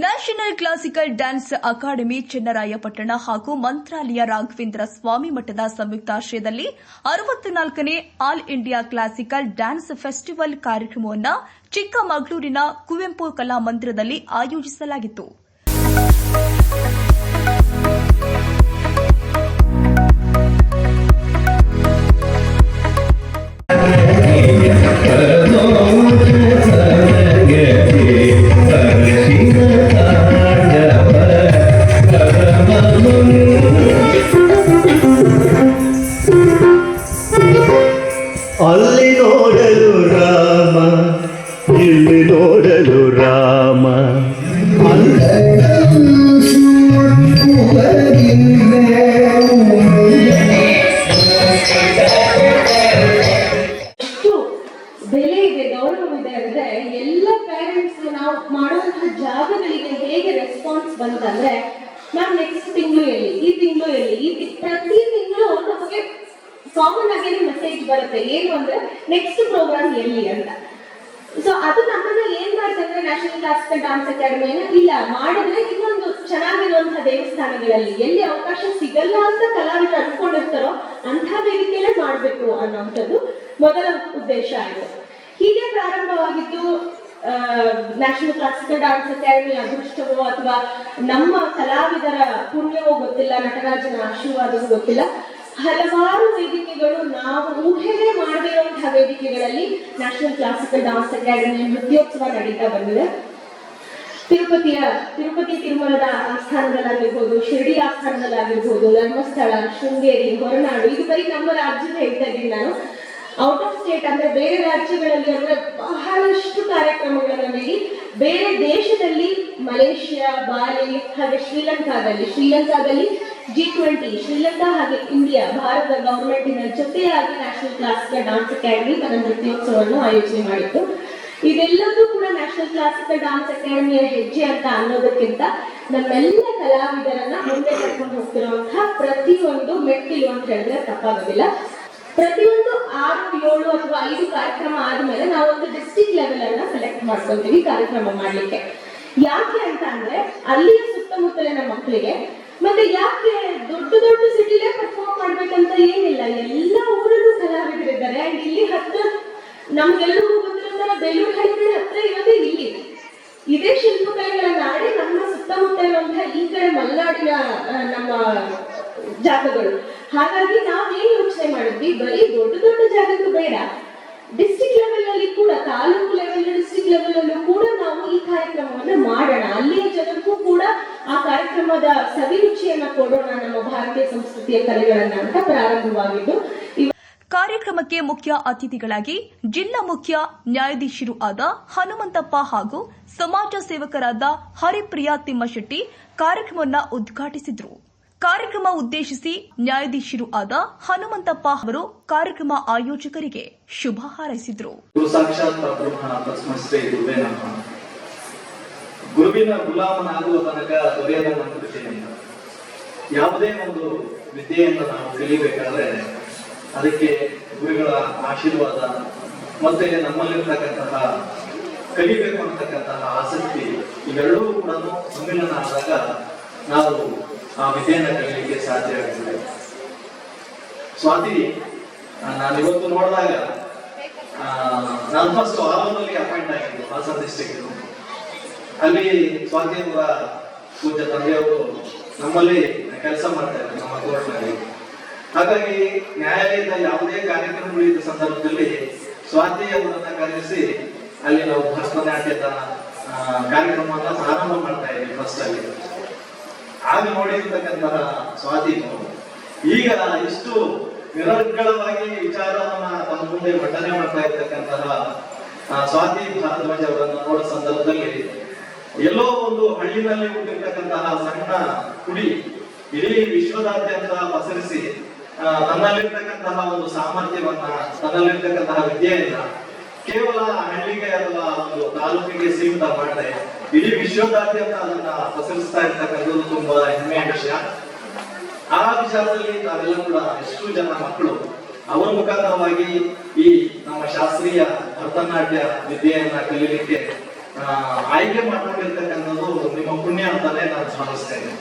National classical dance academy Channarayapatna ಹಾಗೂ ಮಂತ್ರಾಲಯ ರಾಘವೇಂದ್ರ ಸ್ವಾಮಿ ಮಠದ ಸಂಯುಕ್ತಾಶ್ರಯದಲ್ಲಿ ಅರವತ್ನಾಲ್ಕನೇ all India classical dance festival ಕಾರ್ಯಕ್ರಮವನ್ನು ಚಿಕ್ಕಮಗಳೂರಿನ ಕುವೆಂಪು ಕಲಾ ಮಂದಿರದಲ್ಲಿ ಆಯೋಜಿಸಲಾಗಿತ್ತು. ಅಲ್ಲಿ ನೋಡಲು ರಾಮ, ಇಲ್ಲಿ ನೋಡಲು ರಾಮ. ನಾವು ಬಂತಂದ್ರೆ ಮ್ಯಾಮ್ ನೆಕ್ಸ್ಟ್ ತಿಂಗಳು ಎಲ್ಲಿ, ಈ ತಿಂಗಳು ಪ್ರತಿ ತಿಂಗಳು ಕಾಮನ್ ಆಗಿ ಮೆಸೇಜ್ ಬರುತ್ತೆ. ಏನು ಅಂದ್ರೆ ನೆಕ್ಸ್ಟ್ ಪ್ರೋಗ್ರಾಮ್ ಎಲ್ಲಿ ಅಂತ. ಸೊ ಅದು ನಮ್ಮನ್ನ ಏನ್ ಮಾಡ್ತಂದ್ರೆ ನ್ಯಾಷನಲ್ ಕ್ಲಾಸಿಕಲ್ ಡಾನ್ಸ್ ಅಕಾಡೆಮಿನ ಇಲ್ಲ, ಮಾಡಿದ್ರೆ ಇನ್ನೊಂದು ಚೆನ್ನಾಗಿರುವಂತಹ ದೇವಸ್ಥಾನಗಳಲ್ಲಿ ಎಲ್ಲಿ ಅವಕಾಶ ಸಿಗಲ್ಲ ಅಂತ ಕಲಾವಿದರು ಅನ್ಕೊಂಡಿರ್ತಾರೋ ಅಂತ ವೇದಿಕೆಯಲ್ಲೇ ಮಾಡ್ಬೇಕು ಅನ್ನೋಂಥದ್ದು ಮೊದಲ ಉದ್ದೇಶ ಆಯ್ತು ಹೀಗೆ ಪ್ರಾರಂಭವಾಗಿದ್ದು ನ್ಯಾಷನಲ್ ಕ್ಲಾಸಿಕಲ್ ಡಾನ್ಸ್ ಅಕಾಡೆಮಿ ಅದೃಷ್ಟವೋ ಅಥವಾ ನಮ್ಮ ಕಲಾವಿದರ ಪುಣ್ಯವೋ ಗೊತ್ತಿಲ್ಲ, ನಟರಾಜನ ಆಶೀರ್ವಾದವೋ ಗೊತ್ತಿಲ್ಲ. ಹಲವಾರು ವೇದಿಕೆಗಳು ನಾವು ಊಹೆನೇ ಮಾಡದೇ ಇರುವಂತಹ ವೇದಿಕೆಗಳಲ್ಲಿ ನ್ಯಾಷನಲ್ ಕ್ಲಾಸಿಕಲ್ ಡಾನ್ಸ್ ಅಕಾಡೆಮಿ ನೃತ್ಯೋತ್ಸವ ನಡೀತಾ ಬಂದಿದೆ. ತಿರುಪತಿಯ, ತಿರುಪತಿ ತಿರುಮಲದ ಆಸ್ಥಾನದಲ್ಲಾಗಿರ್ಬೋದು, ಶಿರಡಿ ಆಸ್ಥಾನದಲ್ಲಾಗಿರ್ಬೋದು, ಧರ್ಮಸ್ಥಳ, ಶೃಂಗೇರಿ, ಹೊರನಾಡು, ಇದು ಬರೀ ನಮ್ಮ ರಾಜ್ಯದ ಹೇಳ್ತಾ ಇದ್ದೀನಿ ನಾನು. ಔಟ್ ಆಫ್ ಸ್ಟೇಟ್ ಅಂದ್ರೆ ಬೇರೆ ರಾಜ್ಯಗಳಲ್ಲಿ ಅಂದ್ರೆ ಬಹಳಷ್ಟು ಕಾರ್ಯಕ್ರಮಗಳನ್ನ ನೀಡಿ ಬೇರೆ ದೇಶದಲ್ಲಿ ಮಲೇಷ್ಯಾ, ಬಾಲಿ, ಹಾಗೆ ಶ್ರೀಲಂಕಾದಲ್ಲಿ ಶ್ರೀಲಂಕಾದಲ್ಲಿ ಜಿ ಟ್ವೆಂಟಿ ಶ್ರೀಲಂಕಾ ಹಾಗೆ ಇಂಡಿಯಾ ಭಾರತ ಗವರ್ಮೆಂಟಿನ ಜೊತೆಯಾಗಿ ನ್ಯಾಷನಲ್ ಕ್ಲಾಸಿಕಲ್ ಡಾನ್ಸ್ ಅಕಾಡೆಮಿ ತನ್ನ ನೃತ್ಯೋತ್ಸವವನ್ನು ಆಯೋಜನೆ ಮಾಡಿತ್ತು. ಇದೆಲ್ಲದೂ ಕೂಡ ನ್ಯಾಷನಲ್ ಕ್ಲಾಸಿಕಲ್ ಡಾನ್ಸ್ ಅಕಾಡೆಮಿಯ ಹೆಜ್ಜೆ ಅಂತ ಅನ್ನೋದಕ್ಕಿಂತ ನಮ್ಮೆಲ್ಲ ಕಲಾವಿದರನ್ನ ಮುಂದೆ ಕರ್ಕೊಂಡು ಹೋಗ್ತಿರುವಂತಹ ಪ್ರತಿಯೊಂದು ಮೆಟ್ಟಿಲು ಅಂತ ಹೇಳಿದ್ರೆ ತಪ್ಪಾಗೋದಿಲ್ಲ. ಪ್ರತಿಯೊಂದು ಆರು, ಏಳು ಅಥವಾ ಐದು ಕಾರ್ಯಕ್ರಮ ಆದ್ಮೇಲೆ ನಾವು ಒಂದು ಡಿಸ್ಟ್ರಿಕ್ಟ್ ಲೆವೆಲ್ ಅನ್ನ ಸೆಲೆಕ್ಟ್ ಮಾಡ್ಕೊಳ್ತೀವಿ ಕಾರ್ಯಕ್ರಮ ಮಾಡ್ಲಿಕ್ಕೆ. ಯಾಕೆ ಅಂತ ಅಂದ್ರೆ ಅಲ್ಲಿಯ ಸುತ್ತಮುತ್ತಲಿನ ಮಕ್ಕಳಿಗೆ ಮತ್ತೆ ಯಾಕೆ ದೊಡ್ಡ ದೊಡ್ಡ ಸಿಟಿಲೇ ಪರ್ಫಾರ್ಮ್ ಮಾಡ್ಬೇಕಂತ ಏನಿಲ್ಲ. ಎಲ್ಲ ಊರಲ್ಲೂ ಕಲಾವಿದರಿದ್ದಾರೆ. ಇಲ್ಲಿ ಹತ್ರ ನಮ್ಗೆಲ್ಲರಿಗೂ ಗೊತ್ತಿರೋ ಬೆಂಗಳೂರು ಬೇಲೂರು ಹಳ್ಳಿ ಹತ್ರ ಇರೋದೇ ಇಲ್ಲಿ. ಇದೇ ಶಿಲ್ಪಕಲೆಗಳ ನಾಡಿ ನಮ್ಮ ಸುತ್ತಮುತ್ತ ಇರುವಂತಹ ಈ ಕಡೆ ಮಲೆನಾಡಿನ ನಮ್ಮ ಜಾಗಗಳು. ಹಾಗಾಗಿ ನಾವೇನ್ ಯೋಚನೆ ಮಾಡಿದ್ವಿ? ಬರೀ ದೊಡ್ಡ ದೊಡ್ಡ ಜಾಗಕ್ಕೆ ಬೇಡ. ಡಿಸ್ಟ್ರಿಕ್ಟ್ ಲೆವೆಲ್ ಅಲ್ಲಿ ಕೂಡ, ತಾಲೂಕು ಲೆವೆಲ್ ಡಿಸ್ಟಿಕ್ ಲೆವೆಲ್ ಅಲ್ಲೂ ಕೂಡ ನಾವು ಈ ಕಾರ್ಯಕ್ರಮವನ್ನು ಮಾಡೋಣ. ಅಲ್ಲಿಯ ಜನಕ್ಕೂ ಕೂಡ ಆ ಕಾರ್ಯಕ್ರಮದ ಸವಿರುಚಿಯನ್ನ ಕೊಡೋಣ ನಮ್ಮ ಭಾರತೀಯ ಸಂಸ್ಕೃತಿಯ ಕಲೆಗಳನ್ನ ಅಂತ ಪ್ರಾರಂಭವಾಗಿದ್ದು ಕಾರ್ಯಕ್ರಮಕ್ಕೆ ಮುಖ್ಯ ಅತಿಥಿಗಳಾಗಿ ಜಿಲ್ಲಾ ಮುಖ್ಯ ನ್ಯಾಯಾಧೀಶರು ಆದ ಹನುಮಂತಪ್ಪ ಹಾಗೂ ಸಮಾಜ ಸೇವಕರಾದ ಹರಿಪ್ರಿಯಾ ತಿಮ್ಮಶೆಟ್ಟಿ ಕಾರ್ಯಕ್ರಮವನ್ನು ಉದ್ಘಾಟಿಸಿದರು. ಕಾರ್ಯಕ್ರಮ ಉದ್ದೇಶಿಸಿ ನ್ಯಾಯಾಧೀಶರು ಆದ ಹನುಮಂತಪ್ಪ ಅವರು ಕಾರ್ಯಕ್ರಮ ಆಯೋಜಕರಿಗೆ ಶುಭ ಹಾರೈಸಿದರು. ಗುರುವಿನ ಗುಲಾಮನಾಗುವ ತನಕ ನಮ್ಮ ವಿದ್ಯೆಯಿಂದ ಯಾವುದೇ ಒಂದು ವಿದ್ಯೆಯನ್ನು ನಾವು ಕಲಿಬೇಕಾದ್ರೆ ಅದಕ್ಕೆ ಗುರುಗಳ ಆಶೀರ್ವಾದ ಮತ್ತೆ ನಮ್ಮಲ್ಲಿರ್ತಕ್ಕಂತಹ ಕಲಿಬೇಕು ಅಂತಕ್ಕಂತಹ ಆಸಕ್ತಿ ಇವೆರಡೂ ಕೂಡ ಸಮ್ಮಿಲನ ಆದಾಗ ನಾವು ಆ ವಿದ್ಯೆಯನ್ನು ಕಲಿಯಲಿಕ್ಕೆ ಸಾಧ್ಯ ಆಗ್ತದೆ ಸ್ವಾತಿ ಆ, ನಾನು ಇವತ್ತು ನೋಡಿದಾಗ ನಾನು ಫಸ್ಟ್ ಆಲೂರಲ್ಲಿ ಅಪಾಯಿಂಟ್ ಆಗಿದ್ದು ಹಾಸನ ಡಿಸ್ಟಿಕ್ ಅಲ್ಲಿ ಸ್ವಾತಿ ಅವರ ಪೂಜ್ಯ ತಂದೆಯವರು ನಮ್ಮಲ್ಲಿ ಕೆಲಸ ಮಾಡ್ತಾ ಇದ್ದಾರೆ, ನಮ್ಮ ಕೋರ್ಟ್ನಲ್ಲಿ. ಹಾಗಾಗಿ ನ್ಯಾಯಾಲಯದ ಯಾವುದೇ ಕಾರ್ಯಕ್ರಮಗಳು ಇದ್ದ ಸಂದರ್ಭದಲ್ಲಿ ಸ್ವಾತಿ ಅವರನ್ನ ಕರೆಸಿ ಅಲ್ಲಿ ನಾವು ಭರತನಾಟ್ಯದ ಕಾರ್ಯಕ್ರಮವನ್ನ ಪ್ರಾರಂಭ ಮಾಡ್ತಾ ಇದ್ದೀವಿ ಫಸ್ಟ್ ಅಲ್ಲಿ. ಆಗ ನೋಡಿರ್ತಕ್ಕಂತಹ ಸ್ವಾತಿ ಈಗ ಇಷ್ಟು ನಿರರ್ಗಳವಾಗಿ ವಿಚಾರವನ್ನ ತಮ್ಮ ಮುಂದೆ ಮಂಡನೆ ಮಾಡ್ತಾ ಇರ್ತಕ್ಕಂತಹ ಸ್ವಾತಿ ಭಾರದ್ವಾಜ್ ಅವರನ್ನು ನೋಡೋ ಸಂದರ್ಭದಲ್ಲಿ ಎಲ್ಲೋ ಒಂದು ಹಳ್ಳಿನಲ್ಲಿ ಹುಟ್ಟಿರ್ತಕ್ಕಂತಹ ಸಣ್ಣ ಕುಡಿ ಇಡೀ ವಿಶ್ವದಾದ್ಯಂತ ಪಸರಿಸಿ ತನ್ನಲ್ಲಿರ್ತಕ್ಕಂತಹ ಒಂದು ಸಾಮರ್ಥ್ಯವನ್ನ ತನ್ನಲ್ಲಿರ್ತಕ್ಕಂತಹ ವಿದ್ಯೆಯನ್ನ ಕೇವಲ ಹಳ್ಳಿಗೆ ಅಥವಾ ಒಂದು ತಾಲೂಕಿಗೆ ಸೀಮಿತ ಮಾಡದೆ ಇಡೀ ವಿಶ್ವದಾದ್ಯಂತ ಅದನ್ನ ಪಸರಿಸ್ತಾ ಇರ್ತಕ್ಕಂಥದ್ದು ತುಂಬಾ ಹೆಮ್ಮೆಯ ವಿಷಯ. ಆ ವಿಚಾರದಲ್ಲಿ ನಾವೆಲ್ಲ ಕೂಡ ಎಷ್ಟು ಜನ ಮಕ್ಕಳು ಅವರ ಮುಖಾಂತರವಾಗಿ ಈ ನಮ್ಮ ಶಾಸ್ತ್ರೀಯ ಭರತನಾಟ್ಯ ವಿದ್ಯೆಯನ್ನ ಕಲೀಲಿಕ್ಕೆ ಆ, ಆಯ್ಕೆ ಮಾಡ್ಕೊಂಡಿರ್ತಕ್ಕಂಥದ್ದು ನಿಮ್ಮ ಪುಣ್ಯ ಅಂತಲೇ ನಾನು ಭಾವಿಸ್ತೇನೆ